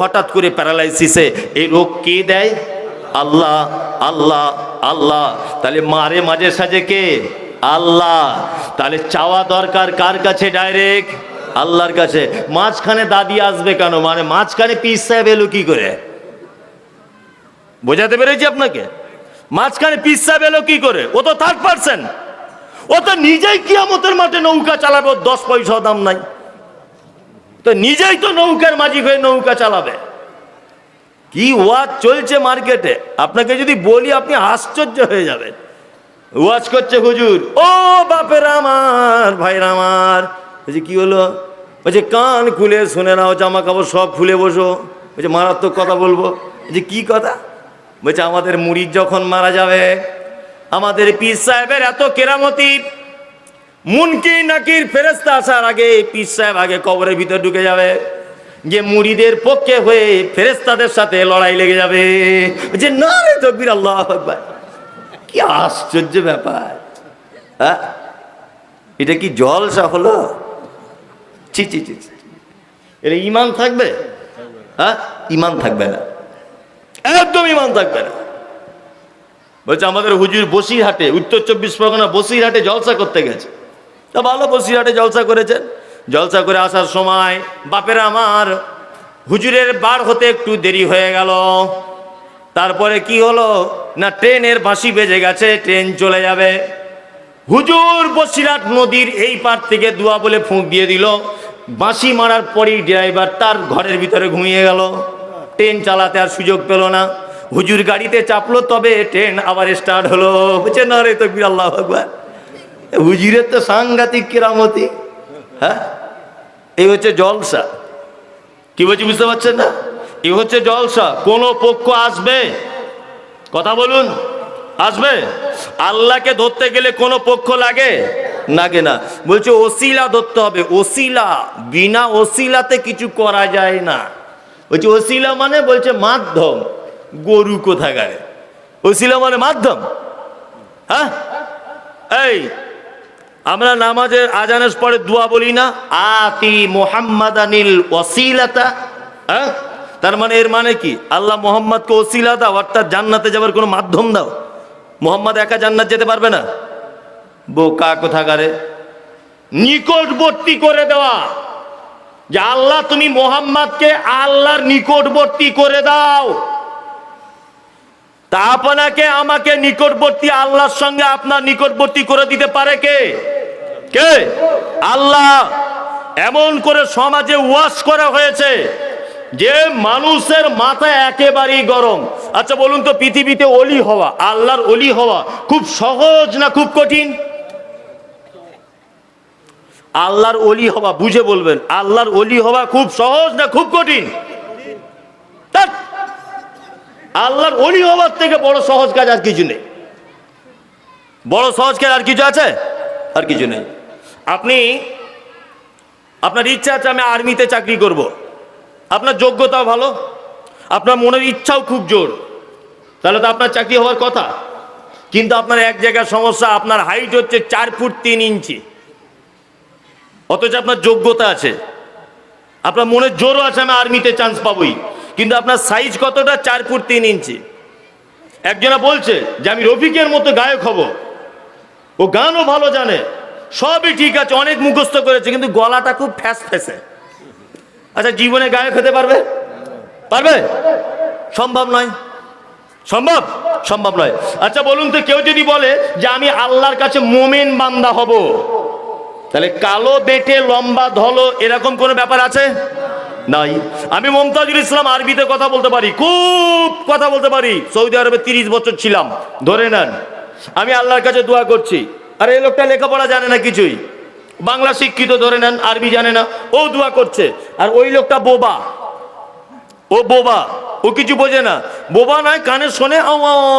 হঠাৎ করে প্যারালাইসিসে এই রোগ কে দেয়? আল্লাহ আল্লাহ আল্লাহ। তাহলে মারে মাঝে সাজে কে? আল্লাহ। তাহলে চাওয়া দরকার কার কাছে? ডাইরেক্ট আল্লাহর কাছে। মাঝখানে দাদি আসবে কেন? মানে মাঝখানে পিস সাহেব এলো কি করে? বোঝাতে পেরেছি আপনাকে? মাঝখানে পিস সাহেব এলো কি করে? ও তো থার্ড পার্সন ও তো নিজেই কিয়ামতের মাঠে নৌকা চালাবে, ওর দশ পয়সা দাম নাই। তো নিজেই তো নৌকার মাঝি হয়ে নৌকা চালাবে। কি ওয়াজ চলছে মার্কেটে? আপনাকে যদি বলি আপনি আশ্চর্য হয়ে যাবেন। ওয়াজ করছে হুজুর, ও বাপের আমার ভাইরা আমার। বলছে, কি হলো? বলছে, কান খুলে শুনে নাও জামা কাপড় সব খুলে বসো। বলছে, মারাত্মক কথা বলব। যে কি কথা? বলছে, আমাদের মুড়ির যখন মারা যাবে, আমাদের পীর সাহেবের এত কেরামতি মুনকি নাকির ফেরেস্তা আসার আগে পীর সাহেব আগে কবরের ভিতর ঢুকে যাবে। যে মুড়িদের পক্ষে হয়ে ফেরেস্তাদের সাথে লড়াই লেগে যাবে। যে না রে তকবির, আল্লাহ কি আশ্চর্য ব্যাপার। হ্যাঁ? এটা কি জলসা হলো? ছি ছি ছি। এটা ইমান থাকবে? হ্যাঁ? ইমান থাকবে না। একদম ইমান থাকবে না। বলছে আমাদের হুজুর বসিরহাটে, উত্তর চব্বিশ পরগনা বসিরহাটে জলসা করতে গেছে। তা ভালো বসিরহাটে জলসা করেছেন। জলসা করে আসার সময় বাপের আমার হুজুরের বার হতে একটু দেরি হয়ে গেল। তারপরে কি হলো? না, ট্রেনের বাঁশি বেজে গেছে, ট্রেন চলে যাবে। হুজুর বসিরহাট নদীর এই পার থেকে দুয়া বলে ফুঁক দিয়ে দিল। বাঁশি মারার পরেই ড্রাইভার তার ঘরের ভিতরে ঘুমিয়ে গেল। ট্রেন চালাতে আর সুযোগ পেল না। হুজুর গাড়িতে চাপলো, তবে ট্রেন আবার স্টার্ট হলো। বুঝছে না তো আল্লাহ একবার হুজুরের তো সাংঘাতিক কেরামতি হ্যাঁ? এই হচ্ছে জলসা। কি বলছি বুঝতে পারছেন না? এই হচ্ছে জলসা। কোন পক্ষ আসবে? কথা বলুন। আসবে? আল্লাহকে ধরতে গেলে কোনো পক্ষ লাগে? লাগে না। বলছে, ওসিলা ধরতে হবে। ওসিলা, বিনা ওসিলাতে কিছু করা যায় না। বলছে, ওসিলা মানে বলছে মাধ্যম। গরু কোথাকারে? ওসিলা মানে মাধ্যম? হ্যাঁ? এই আমরা নামাজের আজানের পরে দোয়া বলি না। আতি মোহাম্মদানিল ওসিলাতা হ্যাঁ? তার মানে এর মানে কি? আল্লাহ মোহাম্মদকে ওসিলা দাও অর্থাৎ জান্নাতে যাবার কোনো মাধ্যম দাও। মোহাম্মদ একা জান্নাত যেতে পারবে না। বোকা কোথাকারে। নিকটবর্তী করে দেওয়া। যে আল্লাহ তুমি মোহাম্মদকে আল্লাহর নিকটবর্তী করে দাও। তা আপনাকে আমাকে নিকটবর্তী আল্লাহর সঙ্গে আপনার নিকটবর্তী করে দিতে পারে কে? কে? আল্লাহ এমন করে সমাজে ওয়াশ করা হয়েছে যে মানুষের মাথা একেবারেই গরম। আচ্ছা বলুন তো, পৃথিবীতে অলি হওয়া, আল্লাহর অলি হওয়া খুব সহজ না খুব কঠিন? আল্লাহর অলি হওয়া, বুঝে বলবেন, আল্লাহর অলি হওয়া খুব সহজ না খুব কঠিন। আল্লাহর অলি হওয়ার থেকে বড় সহজ কাজ আর কিছু নেই। বড় সহজ কাজ আর কিছু আছে? আর কিছু নেই। আপনি আপনার ইচ্ছা আছে আমি আর্মিতে চাকরি করব। আপনার যোগ্যতাও ভালো, আপনার মনের ইচ্ছাও খুব জোর। তাহলে তো আপনার চাকরি হওয়ার কথা। কিন্তু আপনার এক জায়গার সমস্যা, আপনার হাইট হচ্ছে চার ফুট তিন ইঞ্চি। অথচ আপনার যোগ্যতা আছে। আপনার মনের জোরও আছে, আমি আর্মিতে চান্স পাবোই। কিন্তু আপনার সাইজ কতটা? চার ফুট তিন ইঞ্চি। একজনা বলছে যে, আমি রফিকের মতো গায়ক হব। ও গানও ভালো জানে। সবই ঠিক আছে, অনেক মুখস্থ করেছে, কিন্তু গলাটা খুব ফ্যাস ফ্যাসে আচ্ছা জীবনে গায়ক হতে পারবে? পারবে? সম্ভব নয়। সম্ভব? সম্ভব নয়। আচ্ছা বলুন তো, কেউ যদি বলে যে আমি আল্লাহর কাছে মোমেন বান্দা হব, তাহলে কালো বেটে, লম্বা ধলো, এরকম কোনো ব্যাপার আছে? নাই। আমি মমতাজুল ইসলাম আরবিতে কথা বলতে পারি, খুব কথা বলতে পারি। সৌদি আরবে তিরিশ বছর ছিলাম, ধরে নেন। আমি আল্লাহর কাছে দোয়া করছি। আর এই লোকটা লেখাপড়া জানে না কিছুই। বাংলা শিক্ষিত ধরে নেন, আরবি জানে না, ও দোয়া করছে। আর ওই লোকটা বোবা। ও বোবা, ও কিছু বোঝে না। বোবা নয়, কানে শোনে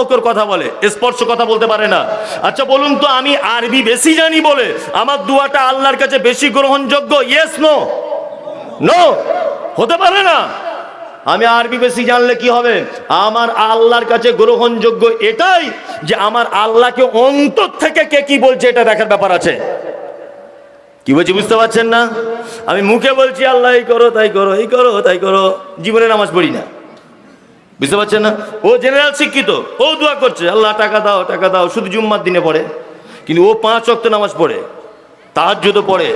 করে কথা বলে, স্পর্শ কথা বলতে পারে না। আচ্ছা বলুন তো, আমি আরবি বেশি জানি বলে আমার দুয়াটা আল্লাহর কাছে বেশি গ্রহণযোগ্য? ইয়েস নো নো হতে পারে না। আমি আরবি বেশি জানলে কি হবে? আমার আল্লাহর কাছে গ্রহণযোগ্য এটাই যে আমার আল্লাহকে অন্তর থেকে কে কি বলছে এটা দেখার ব্যাপার আছে। কি বলছি বুঝতে পারছেন না? আমি মুখে বলছি, আল্লাহ, এই করো, তাই করো, এই করো, তাই করো। জীবনে নামাজ পড়ি না। বুঝতে পারছেন না? ও জেনারেল শিক্ষিত, ও দোয়া করছে, আল্লাহ, টাকা দাও টাকা দাও। শুধু জুম্মার দিনে পড়ে, কিন্তু ও পাঁচ অক্ত নামাজ পড়ে তার তো পড়ে।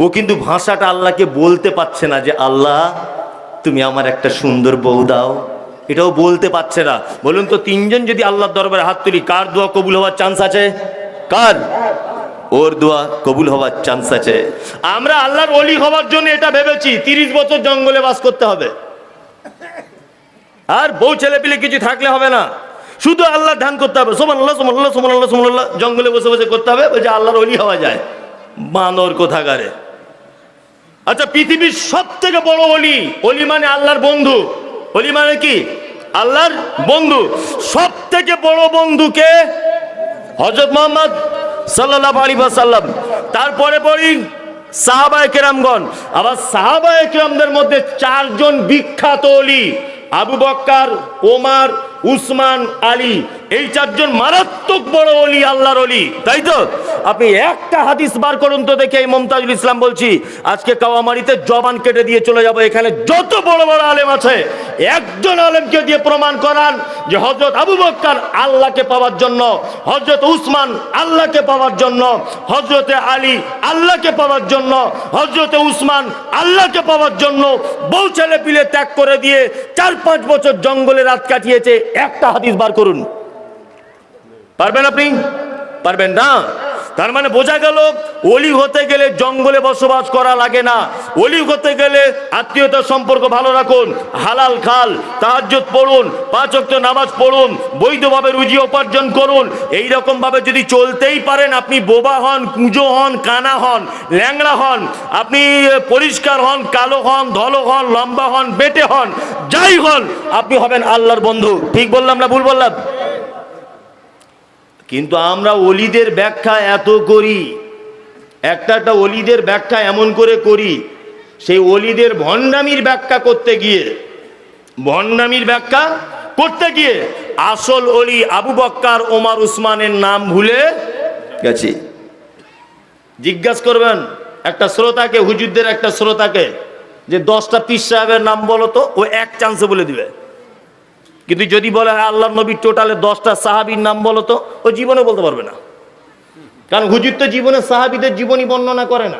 ও কিন্তু ভাষাটা আল্লাহকে বলতে পারছে না যে, আল্লাহ তুমি আমার একটা সুন্দর বউ দাও। এটাও বলতে পারছে না। বলুন তো, তিনজন যদি আল্লাহর দরবারে হাত তুলি, কার দোয়া কবুল হওয়ার চান্স আছে? কার? ওর দোয়া কবুল হওয়ার চান্স আছে। আমরা আল্লাহর অলি হওয়ার জন্য এটা ভেবেছি, তিরিশ বছর জঙ্গলে বাস করতে হবে। আর বউ ছেলে পিলে কিছু থাকলে হবে না। শুধু আল্লাহ ধ্যান করতে হবে। সোমান আল্লাহ সোমান আল্লাহ সোমান আল্লাহ সোমান আল্লাহ জঙ্গলে বসে বসে করতে হবে। বলছে, আল্লাহর অলি হওয়া যায়। বানর কোথাকারে? আচ্ছা পৃথিবীর সব থেকে বড় অলি অলি মানে আল্লাহর বন্ধু। অলি মানে কি? আল্লাহর বন্ধু। সব থেকে বড় বন্ধুকে হজরত মোহাম্মদ সাল্লাহ আলী সাল্লাম তারপরে পড়ি সাহাবায় কেরামগণ। আবার সাহাবায় কেরামদের মধ্যে চারজন বিখ্যাত অলি। আবু বক্কার, ওমার, উসমান, আলী। এই চারজন মারাত্মক বড় অলি, আল্লাহর অলি। তাই তো? আপনি একটা হাদিস বার করুন তো দেখে এই মমতাজুল ইসলাম বলছি, আজকে কাওয়ামারিতে জবান কেটে দিয়ে চলে যাব, এখানে যত বড় বড় আলেম আছে, একজন আলেমকে দিয়ে প্রমাণ করান যে হজরত আবু বক্কার আল্লাহকে পাওয়ার জন্য হজরত উসমান আল্লাহকে পাওয়ার জন্য হজরতে আলী আল্লাহকে পাওয়ার জন্য হজরতে উসমান আল্লাহকে পাওয়ার জন্য, বউ ছেলে পিলে ত্যাগ করে দিয়ে চার পাঁচ বছর জঙ্গলে রাত কাটিয়েছে, একটা হাদিস বার করুন। পারবেন আপনি? পারবেন না? তার মানে বোঝা গেল, অলি হতে গেলে জঙ্গলে বসবাস করা লাগে না। অলি হতে গেলে আত্মীয়তার সম্পর্ক ভালো রাখুন, হালাল খাল, তাহাজ্জুদ পড়ুন, পাঁচ ওয়াক্ত নামাজ পড়ুন, বৈধভাবে রুজি উপার্জন করুন। এই ভাবে যদি চলতেই পারেন, আপনি বোবা হন, কুঁজো হন, কানা হন, ল্যাংড়া হন, আপনি পরিষ্কার হন, কালো হন, ধলো হন, লম্বা হন, বেটে হন, যাই হন, আপনি হবেন আল্লাহর বন্ধু। ঠিক বললাম না ভুল বললাম? কিন্তু আমরা অলিদের ব্যাখ্যা এত করি, একটা একটা অলিদের ব্যাখ্যা এমন করে করি, সেই অলিদের ভণ্ডামির ব্যাখ্যা করতে গিয়ে, ভণ্ডামির ব্যাখ্যা করতে গিয়ে আসল অলি আবু বক্কার, ওমার উসমানের নাম ভুলে গেছি। জিজ্ঞাসা করবেন একটা শ্রোতাকে, হুজুরদের একটা শ্রোতাকে, যে দশটা পীর সাহেবের নাম বলো তো, ও এক চান্সে বলে দিবে। কিন্তু যদি বলে হ্যাঁ আল্লাহ নবীর টোটালে দশটা সাহাবির নাম বলো তো, ও জীবনে বলতে পারবে না। কারণ হুজুর তো জীবনে সাহাবিদের জীবনী বর্ণনা করে না।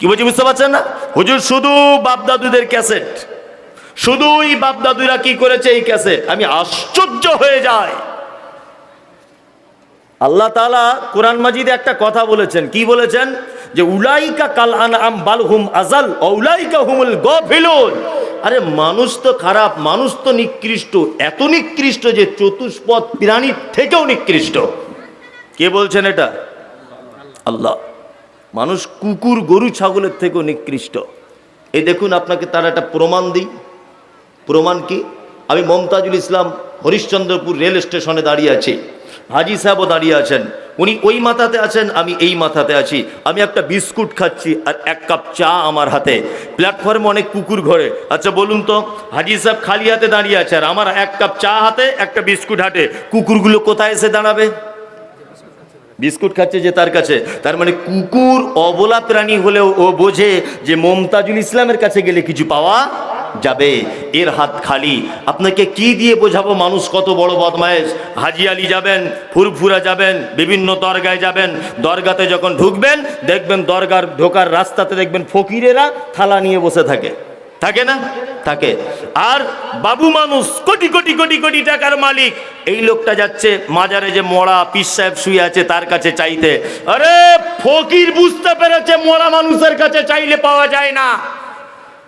কি বলছি, বুঝতে পারছেন না? হুজুর শুধু বাপদাদুদের ক্যাসেট। শুধুই বাপদাদুরা কি করেছে এই ক্যাসেট? আমি আশ্চর্য হয়ে যাই। আল্লাহ তাআলা কোরআন মাজিদে একটা কথা বলেছেন। কি বলেছেন? যে উলাইকা কাল আনআম বাল হুম আজাল উলাইকা হুমুল গফিলুন। আরে মানুষ তো খারাপ, মানুষ তো নিকৃষ্ট। এত নিকৃষ্ট যে চতুষ্পদ প্রাণীর থেকেও নিকৃষ্ট। কে বলছেন এটা? আল্লাহ। মানুষ কুকুর, গরু, ছাগলের থেকেও নিকৃষ্ট। এই দেখুন আপনাকে তার একটা প্রমাণ দিই। প্রমাণ কি? আমি মমতাজুল ইসলাম হরিশ্চন্দ্রপুর রেল স্টেশনে দাঁড়িয়ে আছি। হাজি সাহেবও দাঁড়িয়ে আছেন। উনি ওই মাথাতে আছেন, আমি এই মাথাতে আছি। আমি একটা বিস্কুট খাচ্ছি আর এক কাপ চা আমার হাতে। প্ল্যাটফর্মে অনেক কুকুর ঘরে। আচ্ছা বলুন তো, হাজি সাহেব খালি হাতে দাঁড়িয়ে আছে আর আমার এক কাপ চা হাতে, একটা বিস্কুট হাতে। কুকুরগুলো কোথায় এসে দাঁড়াবে? বিস্কুট খাচ্ছে যে তার কাছে। তার মানে কুকুর অবলা প্রাণী হলেও ও বোঝে যে মমতাজুল ইসলামের কাছে গেলে কিছু পাওয়া যাবে। এর হাত খালি। আপনাকে কি দিয়ে বোঝাবো মানুষ কত বড় বদমায়েশ? হাজি আলী যাবেন, ফুরফুরা যাবেন, বিভিন্ন দরগায় যাবেন। দরগাতে যখন ঢুকবেন, দেখবেন দরগার ঢোকার রাস্তাতে দেখবেন ফকিরেরা থালা নিয়ে বসে থাকে। থাকে না? থাকে। আর বাবু মানুষ, কোটি কোটি কোটি কোটি টাকার মালিক। এই লোকটা যাচ্ছে মাজারে যে মরা পিস সাহেব শুয়ে আছে তার কাছে চাইতে। আরে, ফকির বুঝতে পেরেছে মরা মানুষের কাছে চাইলে পাওয়া যায় না।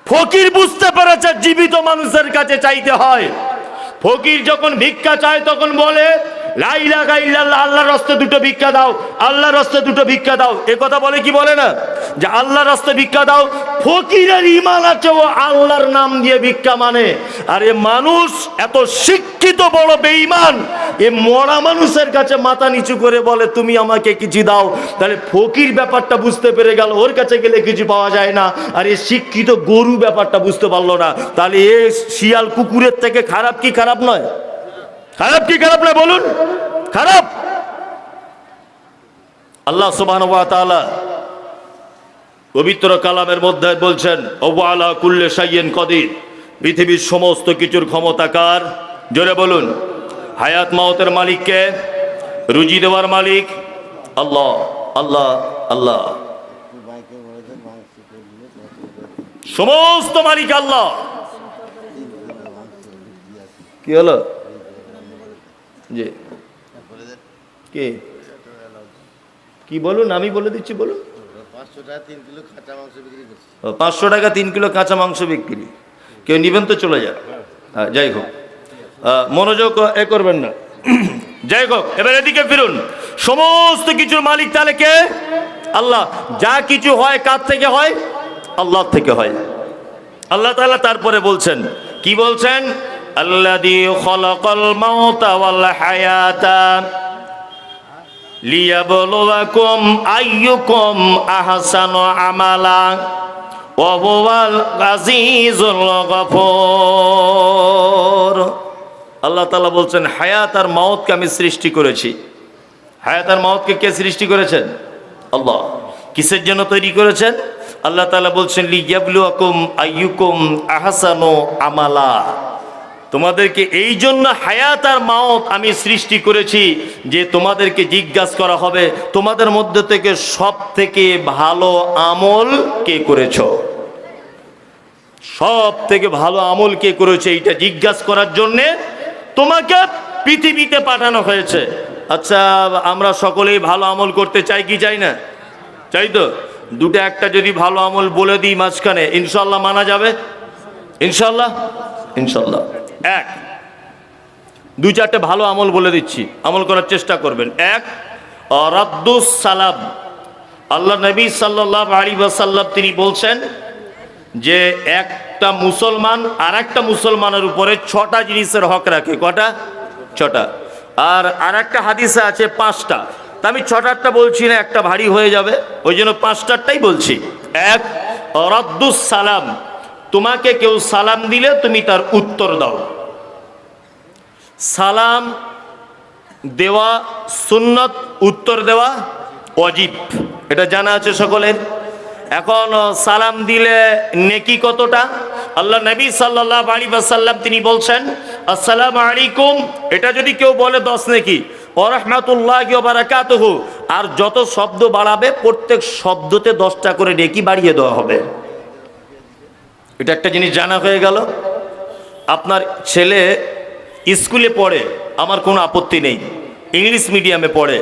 ফকির বুঝতে পেরেছে জীবিত মানুষের কাছে চাইতে হয়। ফকির যখন ভিক্ষা চায় তখন বলে আল্লাহর দুটো ভিক্ষা দাও দুটো ভিক্ষা দাও। কথা বলে কি বলে না? যে ভিক্ষা দাও ইমান আছে ও আল্লাহর নাম দিয়ে ভিক্ষা মানে। আর এ মানুষ এত শিক্ষিত, বড় বেঈমান, এ মরা মানুষের কাছে মাথা নিচু করে বলে, তুমি আমাকে কিছু দাও। তাহলে ফকির ব্যাপারটা বুঝতে পেরে গেল, ওর কাছে গেলে কিছু পাওয়া যায় না। আর এ শিক্ষিত গরু ব্যাপারটা বুঝতে পারল না। তাহলে এ শিয়াল কুকুরের থেকে খারাপ কি খারাপ নয়? খারাপ কি খারাপ না বলুন? খারাপ। আল্লাহ তাআলা পবিত্র কালামের মধ্যে বলছেন ওয়ালা কুল্লে সাইয়েন কদির। পৃথিবীর সমস্ত কিছুর ক্ষমতাকার জোরে বলুন। হায়াত মাওতের মালিককে রুজি দেওয়ার মালিক? আল্লাহ আল্লাহ আল্লাহ। সমস্ত মালিক আল্লাহ। কি হলো? জি কে? কি বলুন? আমি বলে দিচ্ছি বলুন। পাঁচশো টাকা তিন কিলো কাঁচা মাংস বিক্রি কেউ নিবেন তো চলে যান। যাই হোক। মনোযোগ এ করবেন না। যাই হোক এবার এদিকে ফিরুন। সমস্ত কিছুর মালিক তাহলে কে? আল্লাহ। যা কিছু হয় কার থেকে হয়? আল্লাহ থেকে হয়। আল্লাহ তাআলা তারপরে বলছেন। কি বলছেন? খলাকাল মাউতা ওয়াল হায়াতা লিয়াবলুয়াকুম আইয়ুকুম আহসানু আমালা ওয়া হুয়াল আজিজুল আল্লাহ তাআলা বলছেন, হায়াত আর মাউতকে আমি সৃষ্টি করেছি। হায়াত আর মাউতকে কে সৃষ্টি করেছেন? আল্লাহ। কিসের জন্য তৈরি করেছেন? আল্লাহ তাআলা বলছেন, লিয়াবলুয়াকুম আইয়ুকুম আহসানু আমালা। তোমাদেরকে এই জন্য হায়াত আর মাওত আমি সৃষ্টি করেছি যে তোমাদেরকে জিজ্ঞাসা করা হবে, তোমাদের মধ্যে থেকে সব থেকে ভালো আমল কে করেছ? সব থেকে ভালো আমল কে করেছে এইটা জিজ্ঞাসা করার জন্যে তোমাকে পৃথিবীতে পাঠানো হয়েছে। আচ্ছা আমরা সকলেই ভালো আমল করতে চাই কি চাই না? চাই তো? দুটো একটা যদি ভালো আমল বলে দিই মাঝখানে, ইনশাল্লাহ মানা যাবে? ইনশাল্লাহ? ইনশাল্লাহ। এক। দুই চারটে ভালো আমল বলে দিচ্ছি। আমল করার চেষ্টা করবেন। এক সালাম। আল্লাহ নবী সাল্লাহ আলী তিনি বলছেন যে, একটা মুসলমান আর একটা মুসলমানের উপরে ছটা জিনিসের হক রাখে। কটা? ছটা। আর আর একটা হাদিসে আছে পাঁচটা। তা আমি ছটারটা বলছি না, একটা ভারী হয়ে যাবে। ওই জন্য পাঁচটারটাই বলছি। এক সালাম। তোমাকে কেউ সালাম দিলে তুমি তার উত্তর দাও। সালাম দেওয়া সুন্নত, উত্তর দেওয়া অজিব। এটা জানা আছে সকলের। এখন সালাম দিলে নেকি কতটা? আল্লাহ নবী সাল্লাহ আলী সাল্লাম তিনি বলছেন, আসসালাম আলাইকুম। এটা যদি কেউ বলে দশ নেকি আর যত শব্দ বাড়াবে, প্রত্যেক শব্দতে দশটা করে নেকি বাড়িয়ে দেওয়া হবে। এটা একটা জিনিস জানা হয়ে গেল। আপনার ছেলে স্কুলে পড়ে, আমার কোনো আপত্তি নেই। ইংলিশ মিডিয়ামে পড়ে।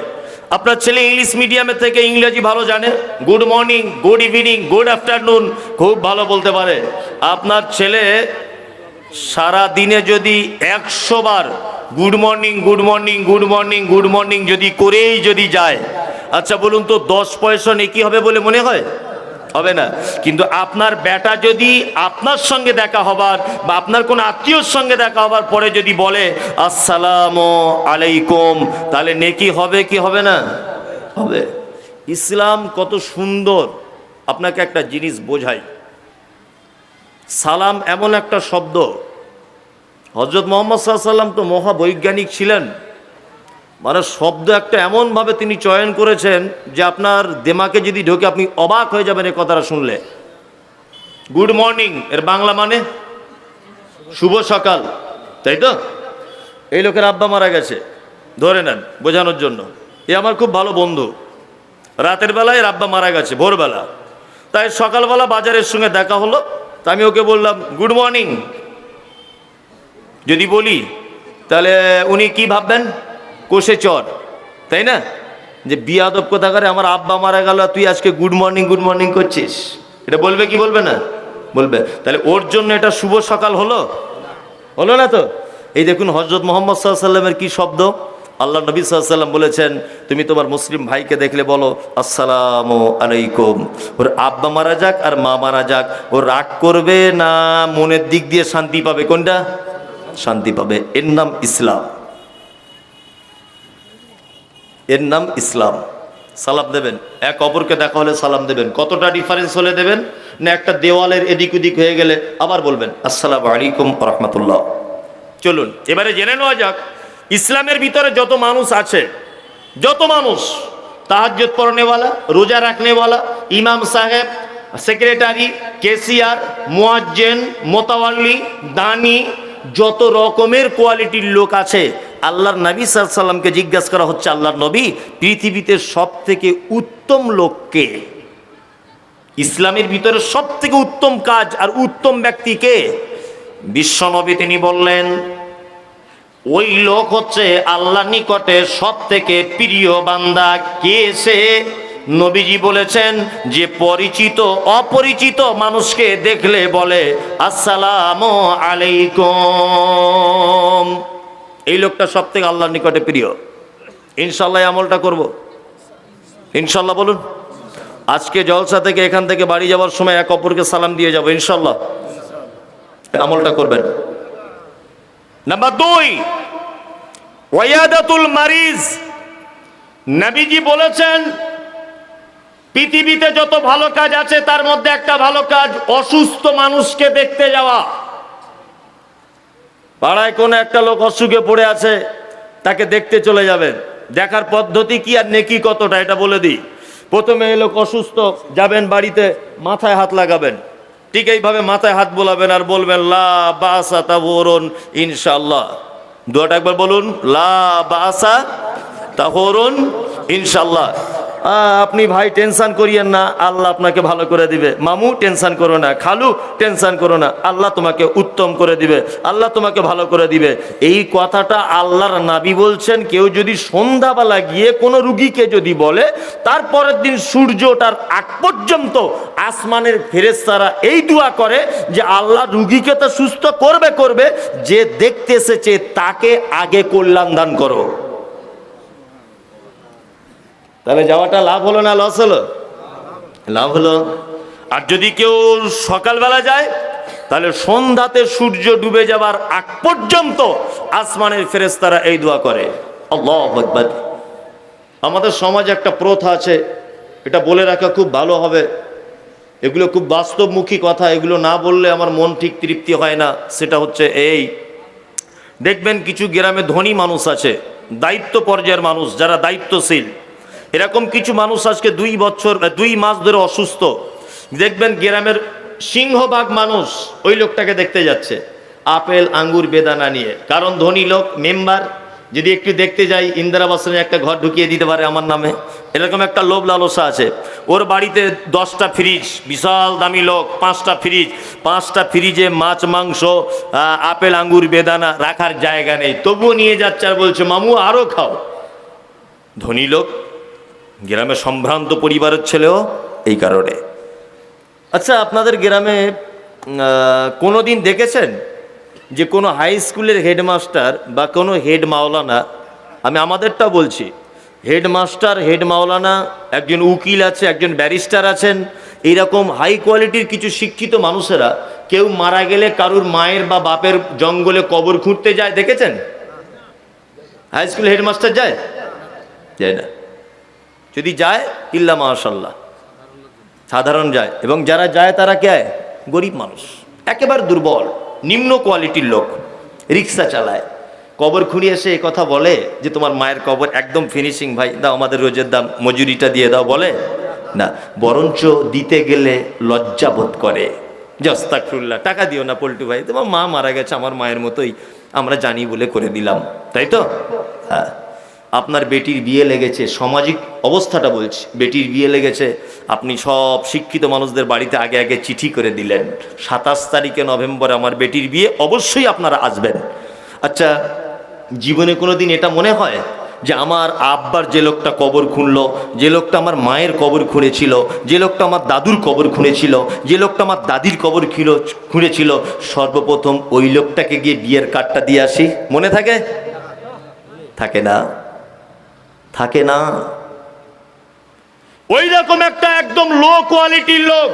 আপনার ছেলে ইংলিশ মিডিয়ামে থেকে ইংরেজি ভালো জানে। Good morning, good evening, good afternoon, খুব ভালো বলতে পারে। আপনার ছেলে সারা দিনে যদি একশো বার good morning good morning good morning good morning যদি করেই যদি যায় আচ্ছা বলুন তো, দশ পয়সা নেকি হবে বলে মনে হয়? হবে না। কিন্তু আপনার বেটা যদি আপনার সঙ্গে দেখা হবার বা আপনার কোনো আত্মীয়র সঙ্গে দেখা হবার পরে যদি বলে, আসসালাম আলাইকুম তাহলে নেকি হবে কি হবে না? হবে। ইসলাম কত সুন্দর। আপনাকে একটা জিনিস বোঝায় সালাম এমন একটা শব্দ। হজরত মোহাম্মদ সাল্লাম তো মহাবৈজ্ঞানিক ছিলেন। মানে শব্দ একটা এমনভাবে তিনি চয়ন করেছেন যে আপনার দেমাকে যদি ঢোকে আপনি অবাক হয়ে যাবেন এই কথাটা শুনলে। গুড মর্নিং এর বাংলা মানে শুভ সকাল, তাই তো? এই লোকের আব্বা মারা গেছে, ধরে নেন বোঝানোর জন্য। এ আমার খুব ভালো বন্ধু। রাতের বেলায় এর আব্বা মারা গেছে, ভোরবেলা। তাই সকালবেলা বাজারের সঙ্গে দেখা হলো, তা আমি ওকে বললাম গুড মর্নিং যদি বলি, তাহলে উনি কি ভাববেন? কোষে চর, তাই না? যে বিয়াদব করে আমার আব্বা মারা গেল, তুই আজকে গুড মর্নিং গুড মর্নিং করছিস। এটা বলবে কি বলবে না? বলবে। তাহলে ওর জন্য এটা শুভ সকাল হলো? হলো না তো? এই দেখুন হজরত মোহাম্মদ সাল্লামের কি শব্দ? আল্লাহ নবী সাল্লাম বলেছেন, তুমি তোমার মুসলিম ভাইকে দেখলে বলো, আসসালাম আলাইকুম। ওর আব্বা মারা যাক আর মা মারা যাক, ও রাগ করবে না, মনের দিক দিয়ে শান্তি পাবে। কোনটা? শান্তি পাবে। এর নাম ইসলাম। এর নাম ইসলাম। সালাম দেবেন। এক অপরকে দেখা হলে সালাম দেবেন। কতটা ডিফারেন্স হলে দেবেন? না একটা দেওয়ালের এদিক ওদিক হয়ে গেলে আবার বলবেন, আসসালাম আলাইকুম রহমতুল্লাহ। চলুন, এবারে জেনে নেওয়া যাক, ইসলামের ভিতরে যত মানুষ আছে, যত মানুষ তাহাজ্জত পড়নেওয়ালা, রোজা রাখনেওয়ালা, ইমাম সাহেব, সেক্রেটারি কেসিয়ার মোয়াজ্জেন, মোতাওয়াল্লি, দানি, যত রকমের কোয়ালিটির লোক আছে আল্লাহর নবী সাল্লামকে জিজ্ঞাসা করা হচ্ছে, আল্লাহর নবী পৃথিবীতে সব থেকে উত্তম লোককে ইসলামের ভিতরে সব থেকে উত্তম কাজ আর উত্তম ব্যক্তিকে বিশ্বনবী তিনি বললেন, ওই লোক হচ্ছে আল্লাহ নিকটে সব থেকে প্রিয় বান্দা। কে সে? নবীজি বলেছেন, যে পরিচিত, অপরিচিত মানুষকে দেখলে বলে, আসসালাম আলাইকুম। এই লোকটা সব থেকে আল্লাহর নিকটে প্রিয়। ইনশাল্লাহ আমলটা করব। ইনশাল্লাহ বলুন, আজকে জলসা থেকে এখান থেকে বাড়ি যাওয়ার সময় এক অপরকে সালাম দিয়ে যাব ইনশাল্লাহ আমলটা করবেন। নাম্বার দুই ওয়াদাতুল মারিজ। নবীজি বলেছেন, পৃথিবীতে যত ভালো কাজ আছে, তার মধ্যে একটা ভালো কাজ, অসুস্থ মানুষকে দেখতে যাওয়া। পাড়ায় কোনো একটা লোক অসুখে পড়ে আছে, তাকে দেখতে চলে যাবেন। দেখার পদ্ধতি কি আর নেকি কতটা, এটা বলে দিই। প্রথমে এই লোক অসুস্থ, যাবেন বাড়িতে, মাথায় হাত লাগাবেন। ঠিক এইভাবে মাথায় হাত বোলাবেন আর বলবেন, লা বাসা ইনশাল্লাহ দুয়াটা একবার বলুন, লা বাসা তাহরুন ইনশাল্লাহ আপনি ভাই, টেনশন করিয়েন না, আল্লাহ আপনাকে ভালো করে দিবে। মামু, টেনশন করো না। খালু, টেনশন করো না। আল্লাহ তোমাকে উত্তম করে দিবে। আল্লাহ তোমাকে ভালো করে দিবে। এই কথাটা আল্লাহর নাবি বলছেন, কেউ যদি সন্ধ্যাবেলা গিয়ে কোনো রুগীকে যদি বলে, তারপরের দিন সূর্য ওঠার আগ পর্যন্ত আসমানের ফেরেস্তারা এই দোয়া করে যে, আল্লাহ রুগীকে তো সুস্থ করবে করবে। যে দেখতে এসেছে, তাকে আগে কল্যাণ দান করো। তাহলে যাওয়াটা লাভ হলো না লস হলো? লাভ হলো। আর যদি কেউ সকালবেলা যায়, তাহলে সন্ধ্যাতে সূর্য ডুবে যাবার আগ পর্যন্ত আসমানের ফেরেস্তারা এই দোয়া করে। আমাদের সমাজে একটা প্রথা আছে, এটা বলে রাখা খুব ভালো হবে। এগুলো খুব বাস্তবমুখী কথা, এগুলো না বললে আমার মন ঠিক তৃপ্তি হয় না। সেটা হচ্ছে এই। দেখবেন কিছু গ্রামে ধনী মানুষ আছে, দায়িত্ব পর্যায়ের মানুষ, যারা দায়িত্বশীল। এরকম কিছু মানুষ আজকে দুই বছর দুই মাস ধরে অসুস্থ। দেখবেন গ্রামের সিংহভাগ মানুষ ওই লোকটাকে দেখতে যাচ্ছে। আপেল, আঙ্গুর, বেদানা নিয়ে। কারণ ধনী লোক, মেম্বার। যদি একটু দেখতে যাই, ইন্দিরা ইন্দিরাবাসনে একটা ঘর ঢুকিয়ে দিতে পারে আমার নামে। এরকম একটা লোভ লালসা আছে। ওর বাড়িতে দশটা ফ্রিজ, বিশাল দামি লোক, পাঁচটা ফ্রিজ। পাঁচটা ফ্রিজে মাছ, মাংস আপেল, আঙ্গুর, বেদানা রাখার জায়গা নেই। তবুও নিয়ে যাচ্ছে আর বলছে, মামু আরও খাও। ধনী লোক গ্রামে সম্ভ্রান্ত পরিবারের ছেলেও এই কারণে। আচ্ছা আপনাদের গ্রামে কোনো দিন দেখেছেন যে কোনো হাই স্কুলের হেডমাস্টার বা কোনো হেড মাওলানা, আমি আমাদেরটা বলছি, হেডমাস্টার, হেড মাওলানা, একজন উকিল আছে, একজন ব্যারিস্টার আছেন, এইরকম হাই কোয়ালিটির কিছু শিক্ষিত মানুষেরা কেউ মারা গেলে কারুর মায়ের বা বাপের জঙ্গলে কবর খুঁড়তে যায়, দেখেছেন? হাই স্কুল হেডমাস্টার যায়? যায় না। যদি যায়, ইল্লা মাশাল্লাহ সাধারণ যায়। এবং যারা যায়, তারা কে গরিব মানুষ। একেবারে দুর্বল, নিম্ন কোয়ালিটির লোক। রিক্সা চালায়। কবর খুঁড়িয়ে এসে এ কথা বলে যে, তোমার মায়ের কবর একদম ফিনিশিং ভাই। দাও আমাদের রোজের দাম মজুরিটা দিয়ে দাও। বলে? না। বরঞ্চ দিতে গেলে লজ্জা বোধ করে। জস্তাকফুল্লাহ টাকা দিও না পল্টু ভাই। তোমার মা মারা গেছে, আমার মায়ের মতোই। আমরা জানি বলে করে দিলাম। তাই তো? হ্যাঁ। আপনার বেটির বিয়ে লেগেছে, সামাজিক অবস্থাটা বলছি। বেটির বিয়ে লেগেছে, আপনি সব শিক্ষিত মানুষদের বাড়িতে আগে আগে চিঠি করে দিলেন। সাতাশ তারিখে নভেম্বরে আমার বেটির বিয়ে, অবশ্যই আপনারা আসবেন। আচ্ছা জীবনে কোনো দিন এটা মনে হয় যে আমার আব্বার যে লোকটা কবর খুঁড়লো যে লোকটা আমার মায়ের কবর খুঁড়েছিল যে লোকটা আমার দাদুর কবর খুঁড়েছিল যে লোকটা আমার দাদির কবর খিল খুঁড়েছিল সর্বপ্রথম ওই লোকটাকে গিয়ে বিয়ের কার্ডটা দিয়ে আসি। মনে থাকে? থাকে না? থাকে না। ওই রকম একটা একদম লো কোয়ালিটির লোক।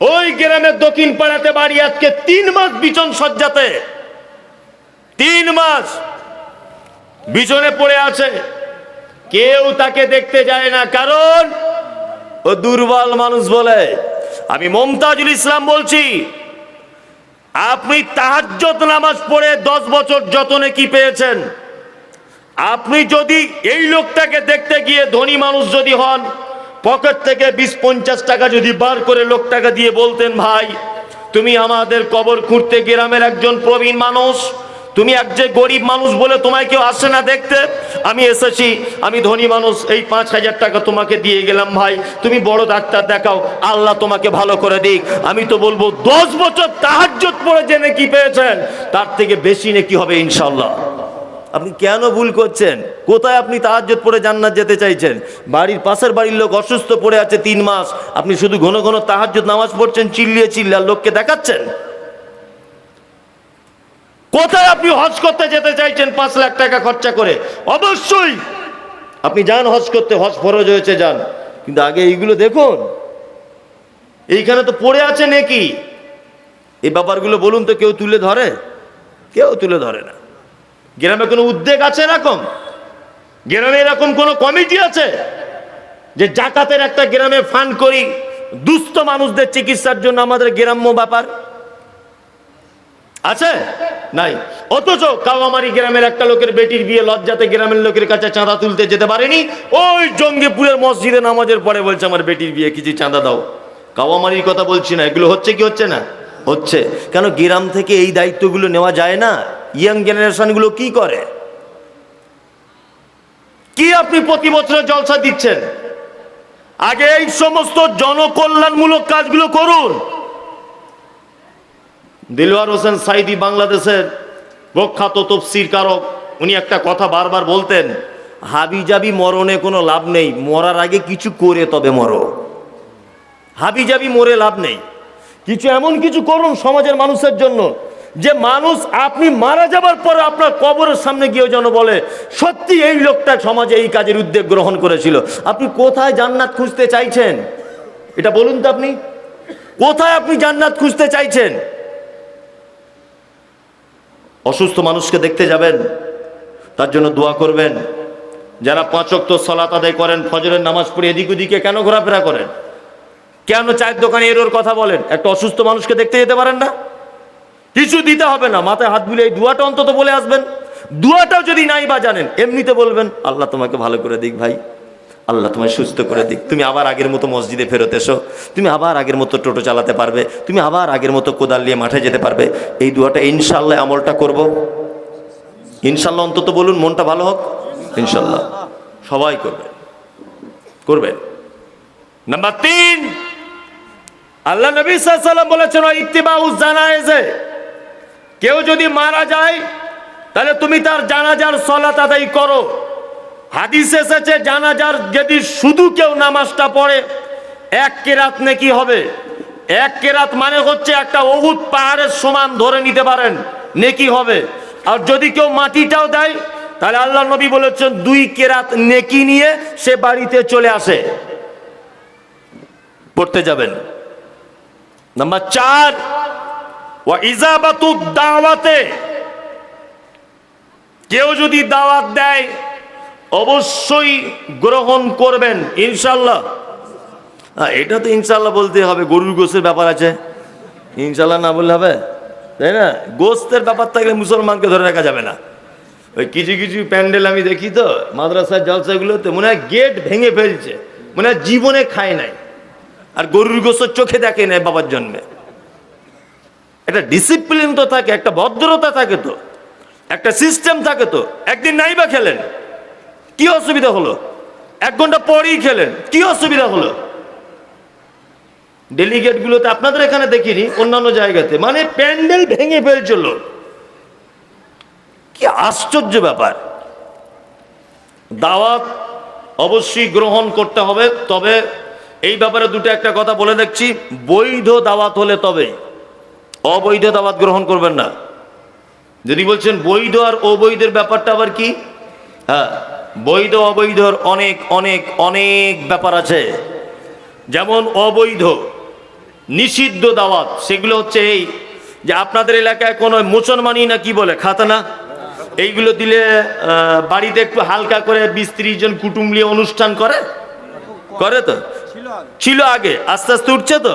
ওই গ্রামের দক্ষিণ পাড়াতে বাড়ি আজকে তিন মাস বিছন সজ্জাতে। তিন মাস বিছনে পড়ে আছে। কেউ তাকে দেখতে যায় না, কারণ ও দুর্বল মানুষ বলে। আমি মমতাজুল ইসলাম বলছি, আপনি তাহাজ্জত নামাজ পড়ে দশ বছর যতনে কি পেয়েছেন? আপনি যদি এই লোকটাকে দেখতে গিয়ে ধনী মানুষ যদি হন, পকেট থেকে বিশ পঞ্চাশ টাকা যদি বার করে লোকটাকে দিয়ে বলতেন, ভাই, তুমি আমাদের কবর খুঁড়তে গ্রামের একজন প্রবীণ মানুষ, তুমি এক যে গরিব মানুষ বলে তোমায় কেউ আসে না দেখতে, আমি এসেছি, আমি ধনী মানুষ, এই পাঁচ হাজার টাকা তোমাকে দিয়ে গেলাম, ভাই, তুমি বড় ডাক্তার দেখাও, আল্লাহ তোমাকে ভালো করে দিক। আমি তো বলব, দশ বছর তাহাজ্জত পড়ে জেনে কি পেয়েছেন? তার থেকে বেশি নাকি হবে ইনশাল্লাহ আপনি কেন ভুল করছেন? কোথায় আপনি তাহাজ্জত পড়ে জান্নাত যেতে চাইছেন? বাড়ির পাশের বাড়ির লোক অসুস্থ পড়ে আছে তিন মাস। আপনি শুধু ঘন ঘন তাহাজ্জত নামাজ পড়ছেন চিল্লিয়ে আর লোককে দেখাচ্ছেন? কোথায় আপনি হজ করতে যেতে চাইছেন পাঁচ লাখ টাকা খরচা করে? অবশ্যই! আপনি যান হজ করতে, হজ ফরজ হয়েছে, যান। কিন্তু আগে এইগুলো দেখুন। এইখানে তো পড়ে আছে নাকি? এই ব্যাপারগুলো বলুন তো, কেউ তুলে ধরে? কেউ তুলে ধরে না। গ্রামে কোনো উদ্যোগ আছে এরকম? গ্রামে এরকম কোনো কমিটি আছে? যে জাকাতের একটা গ্রামে ফান্ড করি, দুস্থ মানুষদের চিকিৎসার জন্য আমাদের গ্রাম্য ব্যাপার? আছে? নাই। অথচ কাওয়ামারি গ্রামের একটা লোকের বেটির বিয়ে লজ্জাতে গ্রামের লোকের কাছে চাঁদা তুলতে যেতে পারেনি? ওই জঙ্গিপুরের মসজিদে নামাজের পরে বলছে, আমার বেটির বিয়ে, কিছু চাঁদা দাও। কাওয়ামারির কথা বলছি না। এগুলো হচ্ছে কি হচ্ছে না? হচ্ছে। কেন গ্রাম থেকে এই দায়িত্বগুলো নেওয়া যায় না? ইয়াং জেনারেশনগুলো কি করে? কি আপনি প্রতি বছর জলসা দিচ্ছেন? আগে এই সমস্ত জনকল্যাণমূলক কাজগুলো করুন। দিলওয়ার হোসেন সাইদি বাংলাদেশের প্রখ্যাত তফসির কারক, উনি একটা কথা বারবার বলতেন, হাবি জাবি মরণে কোনো লাভ নেই, মরার আগে কিছু করে তবে মরো। হাবি জাবি মরে লাভ নেই। কিছু এমন কিছু করুন সমাজের মানুষের জন্য যে মানুষ আপনি মারা যাবার পরে আপনার কবরের সামনে গিয়ে যেন বলে, সত্যি এই লোকটা সমাজে এই কাজের উদ্যোগ গ্রহণ করেছিল। আপনি কোথায় জান্নাত খুঁজতে চাইছেন? এটা বলুন তো আপনি। কোথায় আপনি জান্নাত খুঁজতে চাইছেন? অসুস্থ মানুষকে দেখতে যাবেন, তার জন্য দোয়া করবেন। যারা পাঁচক্ত সলাত আদায় করেন, ফজরের নামাজ পড়ে এদিক ওদিকে কেন ঘোরাফেরা করেন? কেন চায়ের দোকানে এরোর কথা বলেন? একটা অসুস্থ মানুষকে দেখতে যেতে পারেন না? কিছু দিতে হবে না। মাথায় হাত বুলে এই দুয়াটা অন্তত বলে আসবেন। দুয়াটাও যদি নাই বা জানেন, এমনিতে বলবেন, আল্লাহ তোমাকে ভালো করে দিক ভাই। আল্লাহ তোমায় সুস্থ করে দিক। তুমি আবার আগের মতো মসজিদে ফেরত এসো। তুমি আবার আগের মতো টোটো চালাতে পারবে। তুমি আবার আগের মতো কোদাল নিয়ে মাঠে যেতে পারবে। এই দুয়াটা ইনশাল্লাহ আমলটা করব। ইনশাল্লাহ অন্তত বলুন, মনটা ভালো হোক? ইনশাল্লাহ সবাই করবে। করবেন। নাম্বার তিন, আল্লাহ নবী সাল্লাম বলেছেন ইত্তিবাউ জানায়েজে। কেউ যদি মারা যায়, তাহলে তুমি তার জানাজার সলাত আদায় করো। হাদিস এসেছে, জানাজার যদি শুধু কেউ নামাজটা পড়ে, এক কেরাত নাকি হবে? এক কেরাত মানে হচ্ছে একটা অহুত পাহাড়ের সমান ধরে নিতে পারেন নেকি হবে? আর যদি কেউ মাটিটাও দেয়, তাহলে আল্লাহ নবী বলেছেন, দুই কেরাত নেকি নিয়ে সে বাড়িতে চলে আসে। পড়তে যাবেন। নাম্বার চার ওয়া ইজাবাতু দাওয়াতে। কেউ যদি দাওয়াত দেয় অবশ্যই গ্রহণ করবেন ইনশাল্লাহ হ্যাঁ, এটা তো ইনশাল্লাহ বলতে হবে গরুর গোসের ব্যাপার আছে। ইনশাল্লাহ না বললে হবে? তাই না? গোস্তের ব্যাপার থাকলে মুসলমানকে ধরে রাখা যাবে না। ওই কিছু কিছু প্যান্ডেল আমি দেখি তো মাদ্রাসার জলসাগুলোতে মনে হয় গেট ভেঙে ফেলছে মনে হয় জীবনে খায় নাই। আর গরুর গোসর চোখে দেখে নেয় বাবার জন্মে। একটা ডিসিপ্লিন তো থাকে, একটা ভদ্রতা থাকে তো, একটা সিস্টেম থাকে তো। একদিন নাই বা খেলেন, কি অসুবিধা হলো? এক ঘণ্টা পরেই খেলেন, কি অসুবিধা হলো? ডেলিগেট গুলোতে আপনাদের এখানে দেখিনি, অন্যান্য জায়গাতে। মানে প্যান্ডেল ভেঙে ফেলছিল কি আশ্চর্য ব্যাপার। দাওয়াত অবশ্যই গ্রহণ করতে হবে, তবে এই ব্যাপারে দুটো একটা কথা বলে দেখছি, বৈধ দাওয়াত হলে তবে। অবৈধ দাওয়াত গ্রহণ করবেন না। যদি বলছেন বৈধ আর অবৈধের ব্যাপারটা আবার কি? হ্যাঁ বৈধ অবৈধর অনেক অনেক অনেক ব্যাপার আছে। যেমন অবৈধ নিষিদ্ধ দাওয়াত সেগুলো হচ্ছে এই যে আপনাদের এলাকায় কোনো মুসলমানই না কি বলে খাতানা? এইগুলো দিলে বাড়িতে একটু হালকা করে বিশ ত্রিশ জন কুটুম নিয়ে অনুষ্ঠান করে? করে তো? ছিল আগে আস্তে আস্তে উঠছে তো?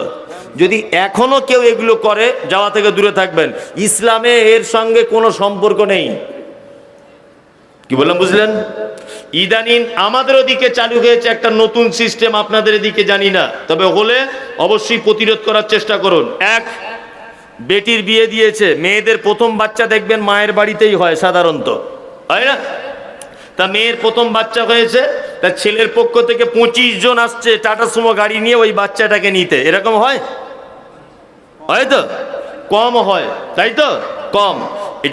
যদি এখনও কেউ এগুলো করে, যাওয়া থেকে দূরে থাকবেন। ইসলামে এর সঙ্গে কোনো সম্পর্ক নেই। কি বললাম, বুঝলেন? ইদানিন আমাদের ওদিকে চালু হয়েছে একটা নতুন সিস্টেম, আপনাদের এদিকে জানি না। তবে হলে অবশ্যই প্রতিরোধ করার চেষ্টা করুন। এক, বেটির বিয়ে দিয়েছে। মেয়েদের প্রথম বাচ্চা দেখবেন মায়ের বাড়িতেই হয় সাধারণত। হয় না? তা মেয়ের প্রথম বাচ্চা হয়েছে, তা ছেলের পক্ষ থেকে পঁচিশ জন আসছে, টাটা সুমো গাড়ি নিয়ে ওই বাচ্চাটাকে নিতে। এরকম হয়? তো? কম হয়, তাই তো? কম।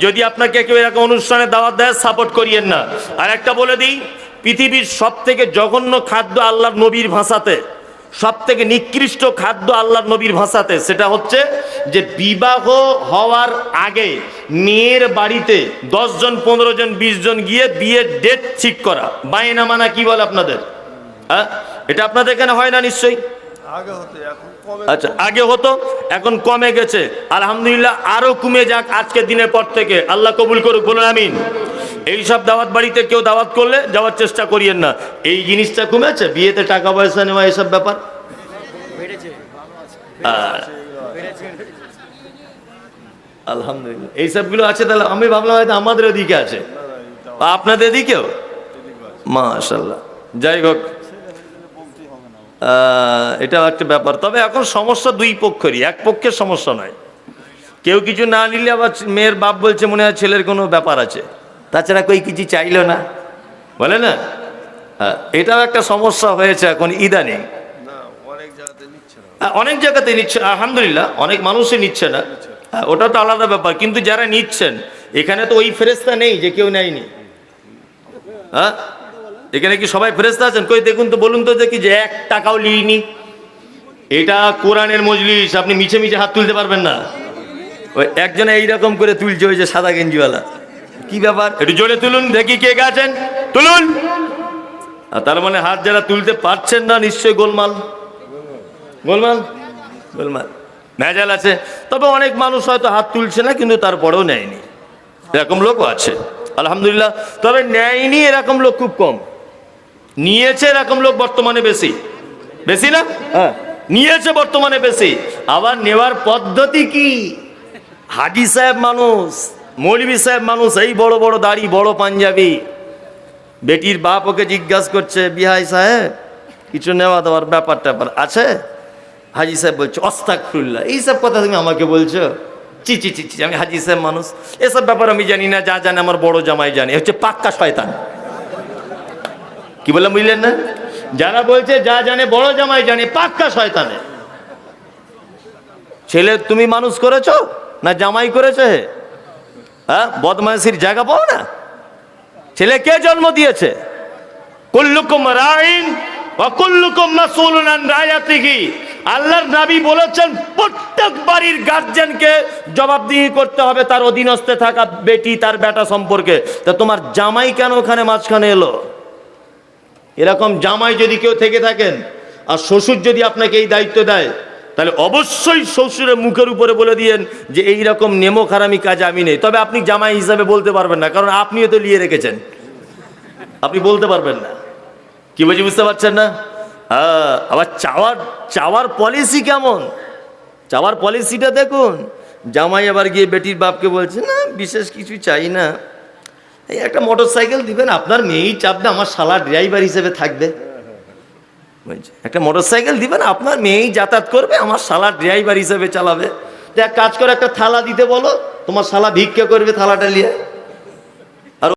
যদি আপনাকে কেউ এরকম অনুষ্ঠানে দাওয়াত দেয় সাপোর্ট করিয়েন না। আর একটা বলে দিই, পৃথিবীর সব থেকে জঘন্য খাদ্য আল্লাহর নবীর ভাষাতে। সব থেকে নিকৃষ্ট খাদ্য আল্লাহর নবীর ভাষাতে সেটা হচ্ছে যে বিবাহ হওয়ার আগে মেয়ের বাড়িতে দশ জন পনেরো জন বিশ জন গিয়ে বিয়ের ডেট ঠিক করা। বায়না মানা কি বলে আপনাদের? হ্যাঁ? এটা আপনাদের এখানে হয় না নিশ্চয়ই? এখন আচ্ছা আগে হতো এখন কমে গেছে। আলহামদুলিল্লাহ আরও কমে যাক আজকের দিনের পর থেকে। আল্লাহ কবুল করুক বলুন আমিন। এইসব দাওয়াত বাড়িতে কেউ দাওয়াত করলে যাওয়ার চেষ্টা করিয়েন না। এই জিনিসটা কমেছে? বিয়েতে টাকা পয়সা নেওয়া এসব ব্যাপার? আলহামদুলিল্লাহ। এইসবগুলো আছে তাহলে? আমি ভাবলাম হয়তো আমাদের ওদিকে আছে। আপনাদের দিকেও মাশাল্লাহ যাই হোক। এটা একটা ব্যাপার। তবে এখন সমস্যা দুই পক্ষেরই। এক পক্ষের সমস্যা নয়। কেউ কিছু না নিলে আবার মেয়ের বাপ বলছে মনে হয় ছেলের কোনো ব্যাপার আছে। তাছাড়া কই কিছু চাইলো না? বলে না? এটাও একটা সমস্যা হয়েছে এখন ইদানিং। না অনেক জায়গাতে নিচ্ছে আলহামদুলিল্লাহ অনেক মানুষই নিচ্ছে না। ওটা তো আলাদা ব্যাপার কিন্তু যারা নিচ্ছেন এখানে তো ওই ফেরেস্তা নেই যে কেউ নেয়নি। হ্যাঁ এখানে কি সবাই ফেরেস্তা আছেন? কই দেখুন তো বলুন তো দেখি যে এক টাকাও লিইনি। এটা কোরআনের মজলিস আপনি মিছে মিছে হাত তুলতে পারবেন না। ওই একজনে এইরকম করে তুলছে ওই যে সাদা গেঞ্জিওয়ালা। কি ব্যাপার? একটু জোরে তুলুন দেখি কে গেছেন। তুলুন! আর তার মানে হাত যারা তুলতে পারছেন না নিশ্চয়ই গোলমাল। গোলমাল? গোলমাল। ভেজাল আছে। তবে অনেক মানুষ হয়তো হাত তুলছে না কিন্তু তারপরেও নেয়নি। এরকম লোকও আছে। আলহামদুলিল্লাহ। তবে নেয়নি এরকম লোক খুব কম। নিয়েছে এরকম লোক বর্তমানে বেশি। বেশি না? হ্যাঁ। নিয়েছে বর্তমানে বেশি। আবার নেওয়ার পদ্ধতি কি? হাজি সাহেব মানুষ। মৌলবী সাহেব মানুষ, এই বড় বড় দাড়ি, বড় পাঞ্জাবি। বেটির বাপ ওকে জিজ্ঞাসা করছে, বিহাই সাহেব, কিছু নেওয়া দেওয়ার ব্যাপার ট্যাপার আছে? হাজি সাহেব বলছে অস্তাকফুল্লাহ এইসব কথা তুমি আমাকে বলছো? চি চি চি চি আমি হাজি সাহেব মানুষ। এসব ব্যাপার আমি জানি না, যা জানে আমার বড় জামাই জানে। হচ্ছে পাক্কা শয়তান। কি বললাম, বুঝলেন না? যারা বলছে, যা জানে বড় জামাই জানে, পাক্কা শয়তানে। ছেলে, তুমি মানুষ করেছ? না জামাই করেছে? হ্যাঁ বদমাইশির জায়গা পাও না? ছেলে কে জন্ম দিয়েছে। কুল্লুকুম রাইন ওয়া কুল্লুকুম মাসউলুন আন রায়াতিহি। আল্লাহর নবী বলেছেন, প্রত্যেক বাড়ির গার্জেনকে জবাবদিহি করতে হবে তার অধীনস্থে থাকা বেটি, তার বেটা সম্পর্কে। তা তোমার জামাই কেন ওখানে মাঝখানে এলো? এরকম জামাই যদি কেউ থেকে থাকেন, আর শ্বশুর যদি আপনাকে এই দায়িত্ব দেয় তাহলে অবশ্যই শ্বশুরের মুখের উপরে বলে দিয়েন যে এই রকম নেমো খারামি কাজ আমি নেই। তবে আপনি জামাই হিসাবে বলতে পারবেন না কারণ আপনিও তো লিয়ে রেখেছেন। আপনি বলতে পারবেন না। কি বলছি বুঝতে পারছেন না? হ্যাঁ, আবার চাওয়ার চাওয়ার পলিসি কেমন? চাওয়ার পলিসিটা দেখুন। জামাই আবার গিয়ে বেটির বাপকে বলছে না বিশেষ কিছু চাই না। এই একটা মোটর সাইকেল দিবেন আপনার মেয়েই চাপবে আমার শালা ড্রাইভার হিসেবে থাকবে। একটা মোটর সাইকেল দিবেন, আপনার মেয়েই যাতায়াত করবে, আমার শালা ড্রাইভার হিসেবে চালাবে। কাজ করে একটা থালা দিতে বলো, তোমার শালা ভিক্ষা করবে থালাটা নিয়ে।